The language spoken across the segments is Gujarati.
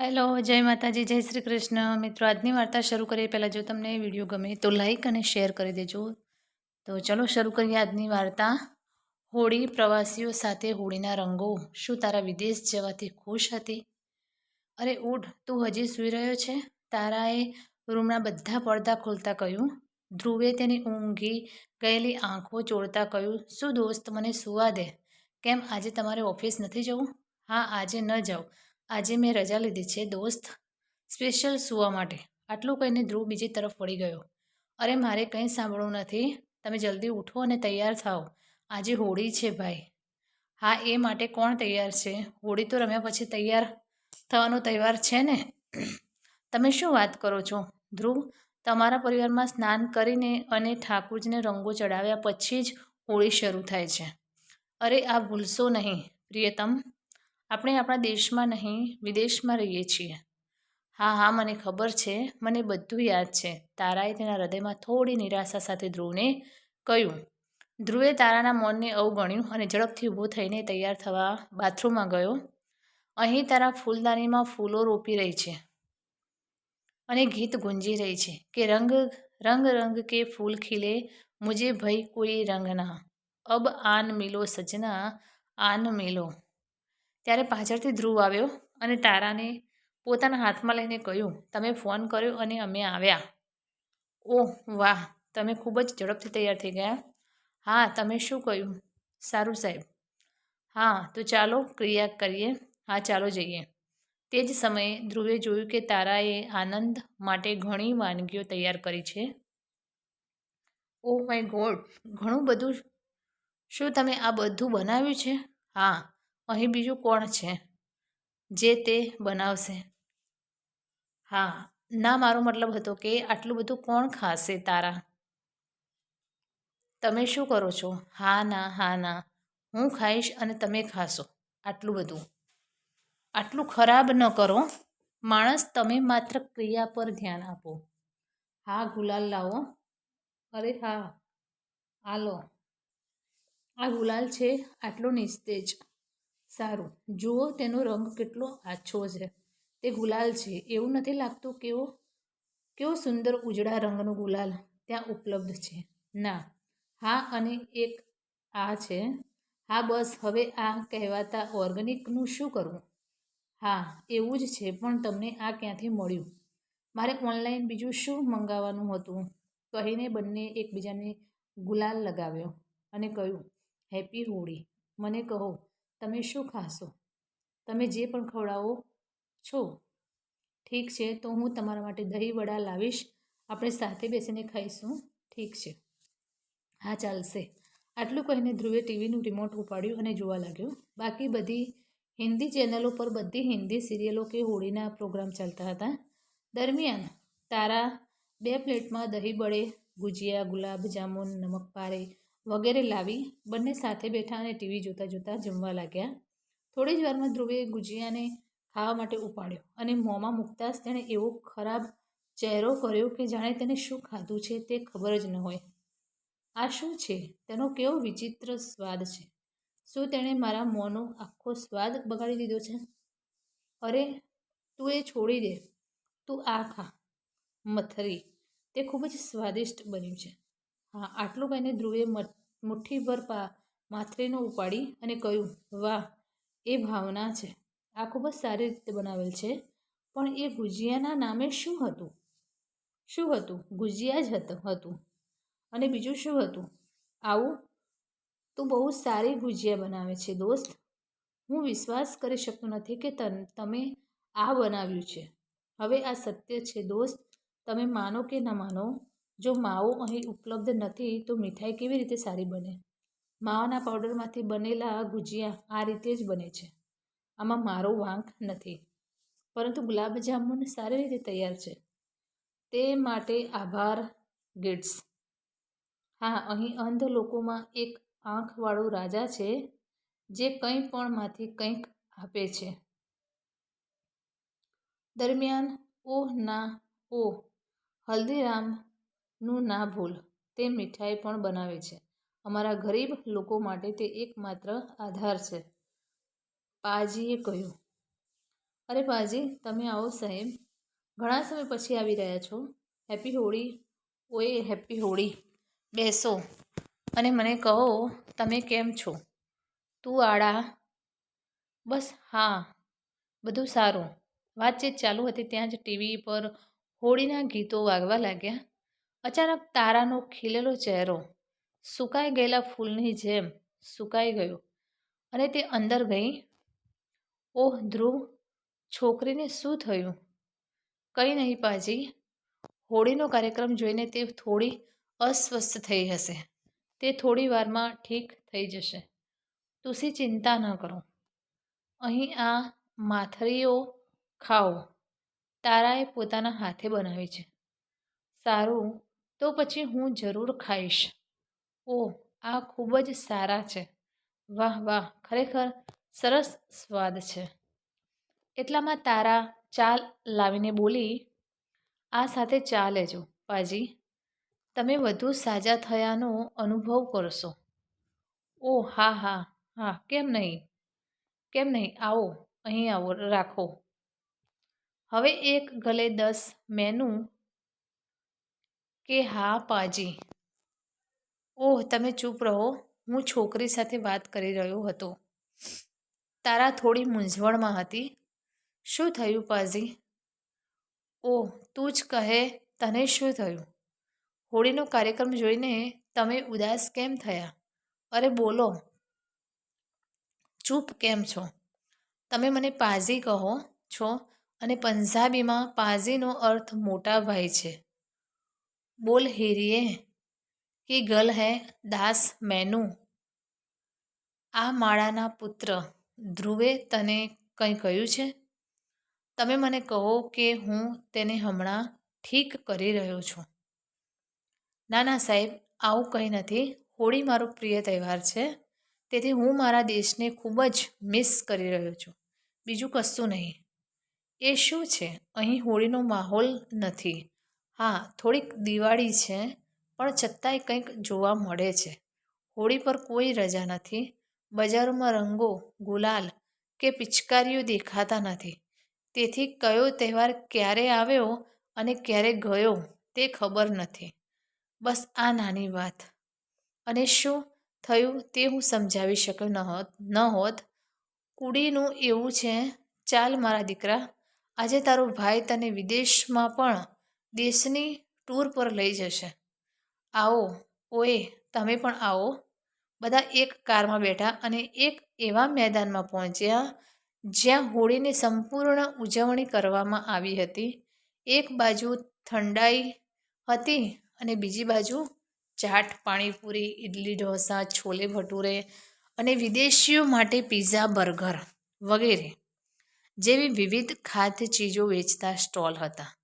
હેલો, જય માતાજી, જય શ્રી કૃષ્ણ. મિત્રો, આજની વાર્તા શરૂ કરીએ. પહેલાં જો તમને વીડિયો ગમે તો લાઈક અને શેર કરી દેજો. તો ચલો શરૂ કરીએ આજની વાર્તા. હોળી પ્રવાસીઓ સાથે હોળીના રંગો. શું તારા વિદેશ જવાથી ખુશ હતી? અરે, ઉઠ, તું હજી સૂઈ રહ્યો છે? તારાએ રૂમના બધા પડદા ખોલતા કહ્યું. ધ્રુવે તેની ઊંઘી ગયેલી આંખો ચોળતા કહ્યું, શું દોસ્ત, મને સુવા દે? કેમ આજે તમારે ઓફિસ નથી જવું? હા, આજે ન જાઉં. આજે મેં રજા લીધી છે દોસ્ત. સ્પેશિયલ સુવા માટે. આટલું કહીને ધ્રુવ બીજી તરફ વળી ગયો. અરે મારે કંઈ સાંભળવું નથી. તમે જલ્દી ઉઠો અને તૈયાર થાઓ. આજે હોળી છે ભાઈ. હા, એ માટે કોણ તૈયાર છે? હોળી તો રમ્યા પછી તૈયાર થવાનો તહેવાર છે ને? તમે શું વાત કરો છો? ધ્રુવ, તમારા પરિવારમાં સ્નાન કરીને અને ઠાકુરજીને રંગો ચડાવ્યા પછી જ હોળી શરૂ થાય છે. અરે, આ ભૂલશો નહીં, પ્રિયતમ. આપણે આપણા દેશમાં નહીં, વિદેશમાં રહીએ છીએ. હા હા, મને ખબર છે. મને બધું યાદ છે. તારાએ તેના હૃદયમાં થોડી નિરાશા સાથે ધ્રુવને કહ્યું. ધ્રુવે તારાના મૌનને અવગણ્યું અને ઝડપથી ઊભો થઈને તૈયાર થવા બાથરૂમમાં ગયો. અહીં તારા ફૂલદાનીમાં ફૂલો રોપી રહી છે અને ગીત ગુંજી રહી છે કે રંગ રંગ રંગ કે ફૂલ ખીલે મુજે ભય કોઈ રંગ ના. અબ આન મિલો સજના, આન મિલો. ત્યારે પાછળથી ધ્રુવ આવ્યો અને તારાને પોતાના હાથમાં લઈને કહ્યું, તમે ફોન કર્યો અને અમે આવ્યા. ઓહ, વાહ, તમે ખૂબ જ ઝડપથી તૈયાર થઈ ગયા. હા, તમે શું કહ્યું? સારું, સાહેબ. હા, તો ચાલો, ક્રિયા કરીએ. હા, ચાલો જઈએ. તે જ સમયે ધ્રુવે જોયું કે તારાએ આનંદ માટે ઘણી વાનગીઓ તૈયાર કરી છે. ઓ માય ગોડ, ઘણું બધું શું તમે આ બધું બનાવ્યું છે? હા અહીં બીજું કોણ છે? જે તે બનાવશે. હા, ના, મારો મતલબ હતો કે આટલું બધું કોણ ખાશે તારા? તમે શું કરો છો? હા, ના હા, ના. હું ખાઈશ અને તમે ખાશો. આટલું બધું. આટલું ખરાબ ન કરો. માણસ, તમે માત્ર ક્રિયા પર ધ્યાન આપો. હા, ગુલાલ, લાવો. અરે હા. હાલો આ ગુલાલ છે આટલો નિસ્તેજ. સારું. જુઓ, તેનો રંગ કેટલો આછો છે તે ગુલાલ છે. એવું નથી લાગતું કેવો કેવો સુંદર ઉજળા રંગનો ગુલાલ ત્યાં ઉપલબ્ધ છે. ના. હા અને એક આ છે. હા બસ, હવે આ કહેવાતા ઓર્ગેનિકનું શું કરવું? હા, એવું જ છે, પણ તમને આ ક્યાંથી મળ્યું? મારે ઓનલાઈન બીજું શું મંગાવવાનું હતું? કહીને બંને એકબીજાને ગુલાલ લગાવ્યો અને કહ્યું, હેપી હોળી. મને કહો તમે શું ખાશો? તમે જે પણ ખવડાવો છો, ઠીક છે, તો હું તમારા માટે દહીં વડા લાવીશ. આપણે સાથે બેસીને ખાઈશું, ઠીક છે. હા, ચાલશે. આટલું કહીને ધ્રુવે ટીવીનું રિમોટ ઉપાડ્યું અને જોવા લાગ્યો. બાકી બધી હિન્દી ચેનલો પર બધી હિન્દી સિરિયલો કે હોળીના પ્રોગ્રામ ચાલતા હતા. દરમિયાન તારા બે પ્લેટમાં દહીં બળે ગુજિયા, ગુલાબ, જામુન, નમક પારે વગેરે લાવી બંને સાથે બેઠા અને ટીવી જોતાં જોતાં જમવા લાગ્યા. થોડી જ વારમાં ધ્રુવે ગુજિયાને ખાવા માટે ઉપાડ્યો અને મોંમાં મૂકતા જ તેણે એવો ખરાબ ચહેરો કર્યો કે જાણે તેને શું ખાધું છે તે ખબર જ ન હોય. આ શું છે? તેનો કેવો વિચિત્ર સ્વાદ છે? શું તેણે મારા મોંનો આખો સ્વાદ બગાડી દીધો છે? અરે, તું એ છોડી દે. તું આ ખા. મથરી. તે ખૂબ જ સ્વાદિષ્ટ બન્યું છે. હા, આટલું કહીને ધ્રુવે મુઠ્ઠીભર પા માથરીનો ઉપાડી અને કહ્યું, વાહ, એ ભાવના છે. આ ખૂબ જ સારી રીતે બનાવેલ છે. પણ એ ગુજિયાના નામે શું હતું? શું હતું? ગુજિયા જ હતું અને બીજું શું હતું? આવું તું બહુ સારી ગુજિયા બનાવે છે, દોસ્ત. હું વિશ્વાસ કરી શકતો નથી કે તમે આ બનાવ્યું છે. હવે આ સત્ય છે, દોસ્ત. તમે માનો કે ન માનો જો માવો અહીં ઉપલબ્ધ નથી, તો મીઠાઈ કેવી રીતે સારી બને? માવાના પાવડરમાંથી બનેલા ગુજિયા આ રીતે જ બને છે. આમાં મારો વાંક નથી, પરંતુ ગુલાબ જામુન સારી રીતે તૈયાર છે. તે માટે આભાર, ગિડ્સ. હા, અહીં અંધ લોકોમાં એક આંખવાળો રાજા છે, જે કંઈ પણ માંથી કંઈક આપે છે. દરમિયાન, ઓહ ના, ઓહ હલ્દીરામનું ના ભૂલ, તે મીઠાઈ પણ બનાવે છે. અમારા ગરીબ લોકો માટે તે એકમાત્ર આધાર છે. પાજીએ કહ્યું. અરે પાજી, તમે આવો સાહેબ. ઘણા સમય પછી આવી રહ્યા છો. હેપી હોળી. ઓએ, હેપી હોળી. બેસો. અને મને કહો, તમે કેમ છો? તું આડા? બસ, હા. બધું સારું. વાતચીત ચાલુ હતી, ત્યાં જ ટીવી પર હોળીના ગીતો વાગવા લાગ્યા. અચાનક તારાનો ખીલેલો ચહેરો સુકાઈ ગયેલા ફૂલની જેમ સુકાઈ ગયો અને તે અંદર ગઈ. ઓહ, ધ્રુવ, છોકરીને શું થયું? કંઈ નહીં પાજી. હોળીનો કાર્યક્રમ જોઈને તે થોડી અસ્વસ્થ થઈ હશે. તે થોડી વારમાં ઠીક થઈ જશે. તુસી ચિંતા ન કરો. અહીં આ માથરીઓ ખાઓ. તારાએ પોતાના હાથે બનાવી છે. સારું તો પછી હું જરૂર ખાઈશ. ઓહ, આ ખૂબ જ સારા છે. વાહ વાહ, ખરેખર સરસ સ્વાદ છે. એટલામાં તારા ચાલ લાવીને બોલી, આ સાથે ચા લેજો પાજી. તમે વધુ સાજા થયાનો અનુભવ કરશો. ઓ હા હા હા, કેમ નહીં? કેમ નહીં? આવો, અહીં આવો, રાખો. હવે એક ગલે દસ મેનુ કે હા, પાજી. ઓહ, તમે ચૂપ રહો. હું છોકરી સાથે વાત કરી રહ્યો હતો. તારા થોડી મૂંઝવણમાં હતી. શું થયું, પાજી? ઓહ, તું જ કહે, તને શું થયું? હોળીનો કાર્યક્રમ જોઈને તમે ઉદાસ કેમ થયા? અરે, બોલો. ચૂપ કેમ છો? તમે મને પાઝી કહો છો અને પંજાબીમાં પાઝીનો અર્થ મોટા ભાઈ છે. બોલ હેરીએ કે ગલ હૈ દાસ મેનુ આ માળાના પુત્ર ધ્રુવે તને કંઈ કહ્યું છે તમે મને કહો કે હું તેને હમણાં ઠીક કરી રહ્યો છું ના ના સાહેબ આવું કંઈ નથી હોળી મારો પ્રિય તહેવાર છે તેથી હું મારા દેશને ખૂબ જ મિસ કરી રહ્યો છું, બીજું કશું નહીં. એ શું છે? અહીં હોળીનો માહોલ નથી. હા, થોડીક દિવાળી છે, પણ છતાંય કંઈક જોવા મળે છે. હોળી પર કોઈ રજા નથી. બજારોમાં રંગો, ગુલાલ કે પિચકારીઓ દેખાતા નથી. તેથી કયો તહેવાર ક્યારે આવ્યો અને ક્યારે ગયો તે ખબર નથી. બસ આ નાની વાત. અને શું થયું તે હું સમજાવી શક્યો ન હોત ન હોત. કુડીનું એવું છે, ચાલ મારા દીકરા. આજે તારો ભાઈ તને વિદેશમાં પણ દેશની ટૂર પર લઈ જશે. આવો, ઓએ, તમે પણ આવો. બધા એક કારમાં બેઠા અને એક એવા મેદાનમાં પહોંચ્યા જ્યાં હોળીની સંપૂર્ણ ઉજવણી કરવામાં આવી હતી. એક બાજુ ઠંડાઈ હતી અને બીજી બાજુ ચાટ, પાણીપુરી ઇડલી ઢોસા, છોલે ભટુરે અને વિદેશીઓ માટે પીઝા, બર્ગર વગેરે જેવી વિવિધ ખાદ્ય ચીજો વેચતા સ્ટોલ હતા.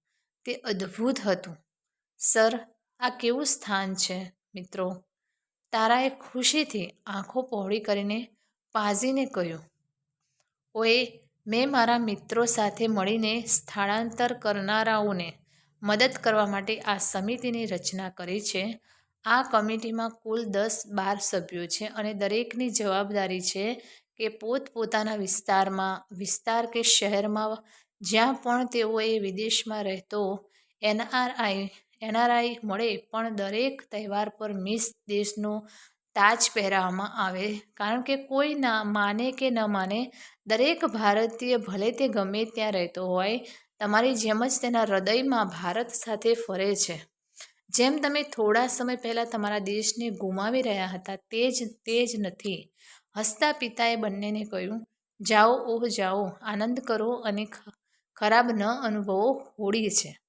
તે અદ્ભુત હતું. સર, આ કેવું સ્થાન છે, મિત્રો? તારાએ ખુશીથી આંખો પહોળી કરીને પાઝીને કહ્યું. ઓએ, મેં મારા મિત્રો સાથે મળીને સ્થળાંતર કરનારાઓને મદદ કરવા માટે આ સમિતિની રચના કરી છે. આ કમિટીમાં કુલ દસ બાર સભ્યો છે અને દરેકની જવાબદારી છે કે પોતપોતાના વિસ્તારમાં, વિસ્તાર કે શહેરમાં જ્યાં પણ તેઓએ વિદેશમાં રહેતો એનઆરઆઈ એનઆરઆઈ મળે પણ દરેક તહેવાર પર મિસ દેશનો તાજ પહેરાવવામાં આવે. કારણ કે કોઈ ના માને કે ન માને, દરેક ભારતીય ભલે તે ગમે ત્યાં રહેતો હોય, તમારી જેમ જ તેના હૃદયમાં ભારત સાથે ફરે છે. જેમ તમે થોડા સમય પહેલાં તમારા દેશને ગુમાવી રહ્યા હતા, તે જ તે જ નથી. હસતા પિતાએ બંનેને કહ્યું, જાઓ, ઓહ, જાઓ, આનંદ કરો અને ખરાબ ન અનુભવો હોળી છે.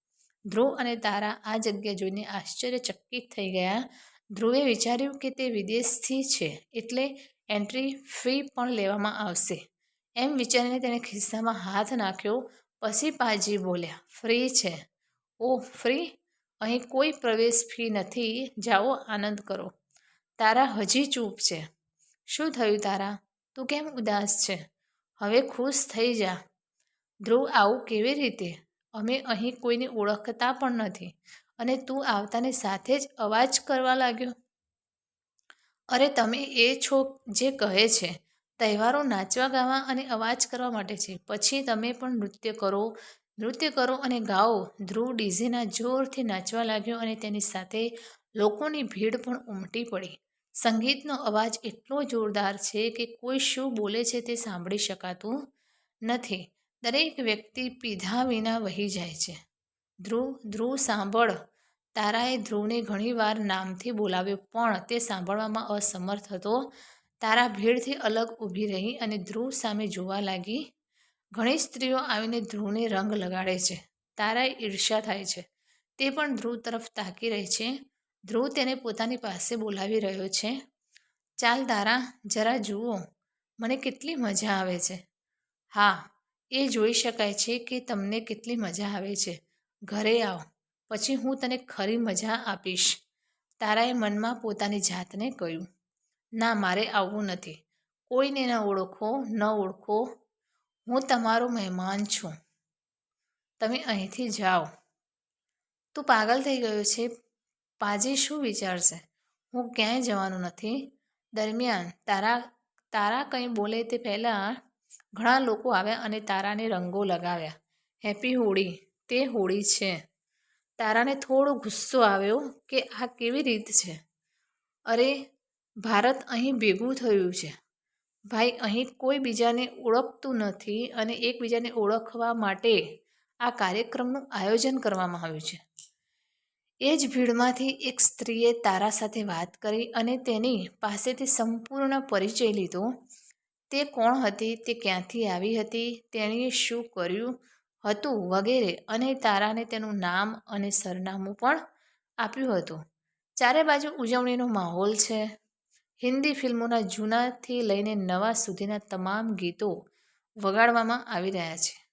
ધ્રુવ અને તારા આ જગ્યા જોઈને આશ્ચર્યચકિત થઈ ગયા. ધ્રુવે વિચાર્યું કે તે વિદેશથી છે, એટલે એન્ટ્રી ફી પણ લેવામાં આવશે. એમ વિચારીને તેણે ખિસ્સામાં હાથ નાખ્યો, પછી પાજી બોલ્યા, ફ્રી છે. ઓ ફ્રી? અહીં કોઈ પ્રવેશ ફી નથી. જાઓ, આનંદ કરો. તારા હજી ચૂપ છે. શું થયું તારા? તું કેમ ઉદાસ છે? હવે ખુશ થઈ જા. ધ્રુવ, આવું કેવી રીતે? અમે અહીં કોઈને ઓળખતા પણ નથી. અને તું આવતાની સાથે જ અવાજ કરવા લાગ્યો. અરે, તમે એ છો જે કહે છે. તહેવારો નાચવા, ગાવા અને અવાજ કરવા માટે છે. પછી તમે પણ નૃત્ય કરો. નૃત્ય કરો અને ગાઓ. ધ્રુવ ડીઝેના જોરથી નાચવા લાગ્યો અને તેની સાથે લોકોની ભીડ પણ ઉમટી પડી. સંગીતનો અવાજ એટલો જોરદાર છે કે કોઈ શું બોલે છે તે સાંભળી શકાતું નથી. દરેક વ્યક્તિ પીધા વિના વહી જાય છે. ધ્રુવ ધ્રુવ સાંભળ. તારાએ ધ્રુવને ઘણીવાર નામથી બોલાવ્યો, પણ તે સાંભળવામાં અસમર્થ હતો. તારા ભીડથી અલગ ઊભી રહી અને ધ્રુવ સામે જોવા લાગી. ઘણી સ્ત્રીઓ આવીને ધ્રુવને રંગ લગાડે છે. તારાએ ઈર્ષ્યા થાય છે. તે પણ ધ્રુવ તરફ તાકી રહી છે. ધ્રુવ તેને પોતાની પાસે બોલાવી રહ્યો છે. ચાલ તારા, જરા જુઓ. મને કેટલી મજા આવે છે. હા એ જોઈ શકાય છે કે તમને કેટલી મજા આવે છે. ઘરે આવ, પછી હું તને ખરી મજા આપીશ. તારાએ મનમાં પોતાની જાતને કહ્યું. ના, મારે આવવું નથી. કોઈને ન ઓળખો ન ઓળખો. હું તમારો મહેમાન છું. તમે અહીંથી જાઓ. તું પાગલ થઈ ગયો છે. પાજી શું વિચારશે? હું ક્યાંય જવાનું નથી. દરમિયાન તારા તારા કંઈ બોલે તે પહેલાં ઘણા લોકો આવ્યા અને તારાને રંગો લગાવ્યા. હેપી હોળી, તે હોળી છે. તારાને થોડો ગુસ્સો આવ્યો કે આ કેવી રીત છે? અરે, ભારત અહીં ભેગું થયું છે. ભાઈ, અહીં કોઈ બીજાને ઓળખતું નથી અને એકબીજાને ઓળખવા માટે આ કાર્યક્રમનું આયોજન કરવામાં આવ્યું છે. એ જ ભીડમાંથી એક સ્ત્રીએ તારા સાથે વાત કરી અને તેની પાસેથી સંપૂર્ણ પરિચય લીધો તે કોણ હતી, તે ક્યાંથી આવી હતી, તેણીએ શું કર્યું હતું વગેરે અને તારાને તેનું નામ અને સરનામું પણ આપ્યું હતું. ચારે બાજુ ઉજવણીનો માહોલ છે. હિન્દી ફિલ્મોના જૂનાથી લઈને નવા સુધીના તમામ ગીતો વગાડવામાં આવી રહ્યા છે.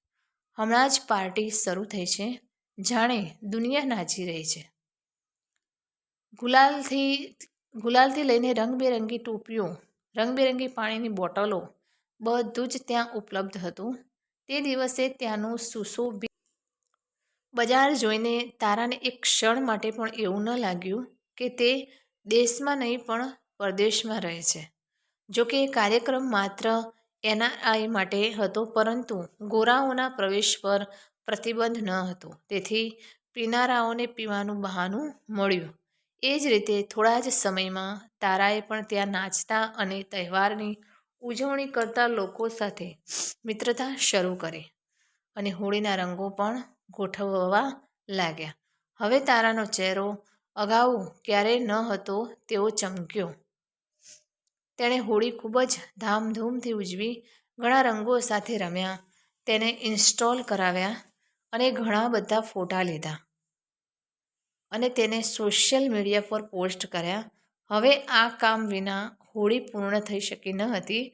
હમણાં જ પાર્ટી શરૂ થઈ છે. જાણે દુનિયા નાચી રહી છે. ગુલાલથી ગુલાલથી લઈને રંગબેરંગી ટોપીઓ રંગબેરંગી પાણીની બોટલો બધું જ ત્યાં ઉપલબ્ધ હતું. તે દિવસે ત્યાંનું સુશોભિત બજાર જોઈને તારાને એક ક્ષણ માટે પણ એવું ન લાગ્યું કે તે દેશમાં નહીં, પણ પરદેશમાં રહે છે. જોકે એ કાર્યક્રમ માત્ર એનઆરઆઈ માટે હતો, પરંતુ ગોરાઓના પ્રવેશ પર પ્રતિબંધ ન હતો. તેથી પીનારાઓને પીવાનું બહાનું મળ્યું. એ જ રીતે થોડા જ સમયમાં તારાએ પણ ત્યાં નાચતા અને તહેવારની ઉજવણી કરતા લોકો સાથે મિત્રતા શરૂ કરી અને હોળીના રંગો પણ ગોઠવવા લાગ્યા. હવે તારાનો ચહેરો અગાઉ ક્યારેય ન હતો તેવો ચમક્યો. તેણે હોળી ખૂબ જ ધામધૂમથી ઉજવી, ઘણા રંગો સાથે રમ્યા, તેને ઇન્સ્ટોલ કરાવ્યા અને ઘણા બધા ફોટા લીધા. અને તેને સોશિયલ મીડિયા પર પોસ્ટ કર્યા. હવે આ કામ વિના હોળી પૂર્ણ થઈ શકી ન હતી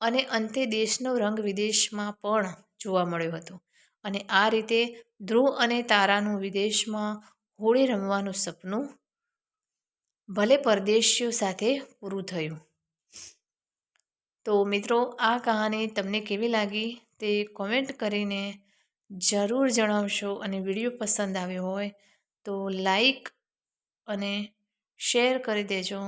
અને અંતે દેશનો રંગ વિદેશમાં પણ જોવા મળ્યો હતો. અને આ રીતે ધ્રુવ અને તારાનું વિદેશમાં હોળી રમવાનું સપનું ભલે પરદેશીઓ સાથે પૂરું થયું. તો મિત્રો, આ કહાની તમને કેવી લાગી તે કોમેન્ટ કરીને જરૂર જણાવશો અને વીડિયો પસંદ આવ્યો હોય તો લાઈક અને શેર કરી દેજો.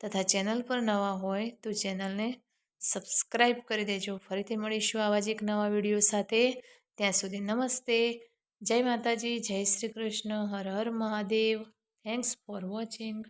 તથા ચેનલ પર નવા હોય તો ચેનલને સબસ્ક્રાઈબ કરી દેજો. ફરીથી મળીશું આવા જ એક નવા વીડિયો સાથે. ત્યાં સુધી નમસ્તે. જય માતાજી, જય Shri Krishna. Har Har Mahadev. Thanks for watching